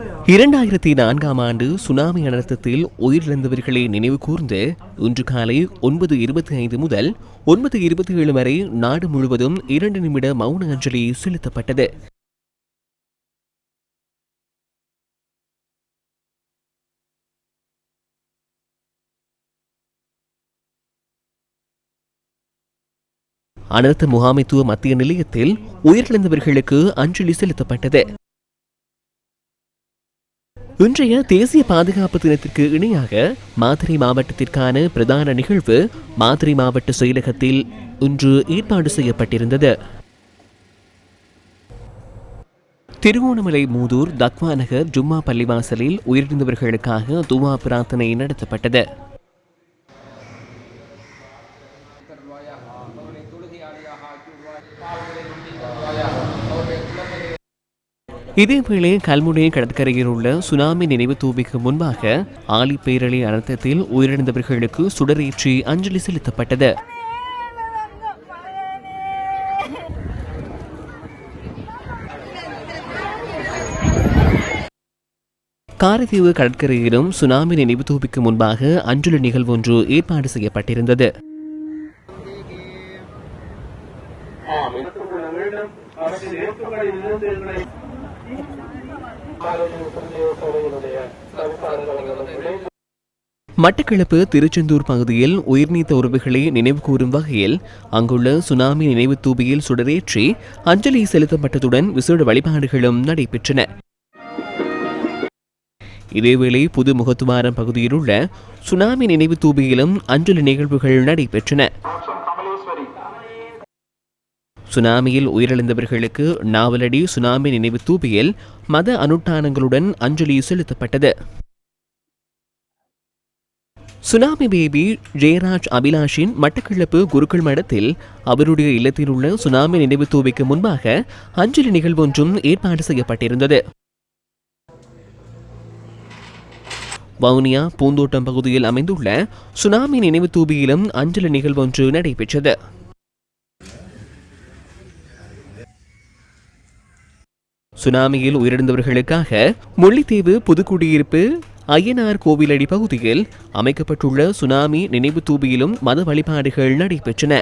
இரண்டாயிரத்தி நான்காம் ஆண்டு சுனாமி அனர்த்தத்தில் உயிரிழந்தவர்களை நினைவு கூர்ந்து இன்று காலை ஒன்பது இருபத்தி ஐந்து முதல் ஒன்பது இருபத்தி ஏழு வரை நாடு முழுவதும் இரண்டு நிமிட மௌன அஞ்சலி செலுத்தப்பட்டது. அனர்த்த முகாமைத்துவ மத்திய நிலையத்தில் உயிரிழந்தவர்களுக்கு அஞ்சலி செலுத்தப்பட்டது. இன்றைய தேசிய பாதுகாப்பு தினத்திற்கு இணையாக மாதிரி மாவட்டத்திற்கான பிரதான நிகழ்வு மாதிரி மாவட்ட செயலகத்தில் இன்று ஏற்பாடு செய்யப்பட்டிருந்தது. திருவோணமலை மூதூர் தக்வா நகர் ஜும்மா பள்ளிவாசலில் உயிரிழந்தவர்களுக்காக துவா பிரார்த்தனை நடத்தப்பட்டது. இதேவேளை கல்முனை கடற்கரையில் உள்ள சுனாமி நினைவு தூவிக்கு முன்பாக ஆலி பேரழி அனர்த்தத்தில் உயிரிழந்தவர்களுக்கு சுடரேற்றி அஞ்சலி செலுத்தப்பட்டது. காரதீவு கடற்கரையிலும் சுனாமி நினைவு தூவிக்கு முன்பாக அஞ்சலி நிகழ்வொன்று ஏற்பாடு செய்யப்பட்டிருந்தது. ஆம் மட்டக்களப்பு திருச்செந்தூர் பகுதியில் உயிர்நீத்த உறவுகளை நினைவுகூரும் வகையில் அங்குள்ள சுனாமி நினைவு தூபியில் சுடரேற்றி அஞ்சலி செலுத்தப்பட்டதுடன் விசேட வழிபாடுகளும் நடைபெற்றன. இதேவேளை புது முகத்துவாரம் பகுதியில் உள்ள சுனாமி நினைவு தூபியிலும் அஞ்சலி நிகழ்வுகள் நடைபெற்றன. சுனாமியில் உயிரிழந்தவர்களுக்கு நாவலடி சுனாமி நினைவு தூபியில் மத அனுஷ்டானங்களுடன் அஞ்சலி செலுத்தப்பட்டது. சுனாமி பேபி ஜெயராஜ் அபிலாஷின் மட்டக்களப்பு குருக்கள் மடத்தில் அவருடைய இல்லத்தில் உள்ள சுனாமி நினைவு தூவிக்கு முன்பாக அஞ்சலி நிகழ்வொன்றும் ஏற்பாடு செய்யப்பட்டிருந்தது. வவுனியா பூந்தோட்டம் பகுதியில் அமைந்துள்ள சுனாமி நினைவு தூபியிலும் அஞ்சலி நிகழ்வொன்று நடைபெற்றது. சுனாமியில் உயிரிழந்தவர்களுக்காக முல்லைத்தீவு புதுக்குடியிருப்பு ஐயனார் கோவிலடி பகுதியில் அமைக்கப்பட்டுள்ள சுனாமி நினைவு தூபியிலும் மத வழிபாடுகள் நடைபெற்றன.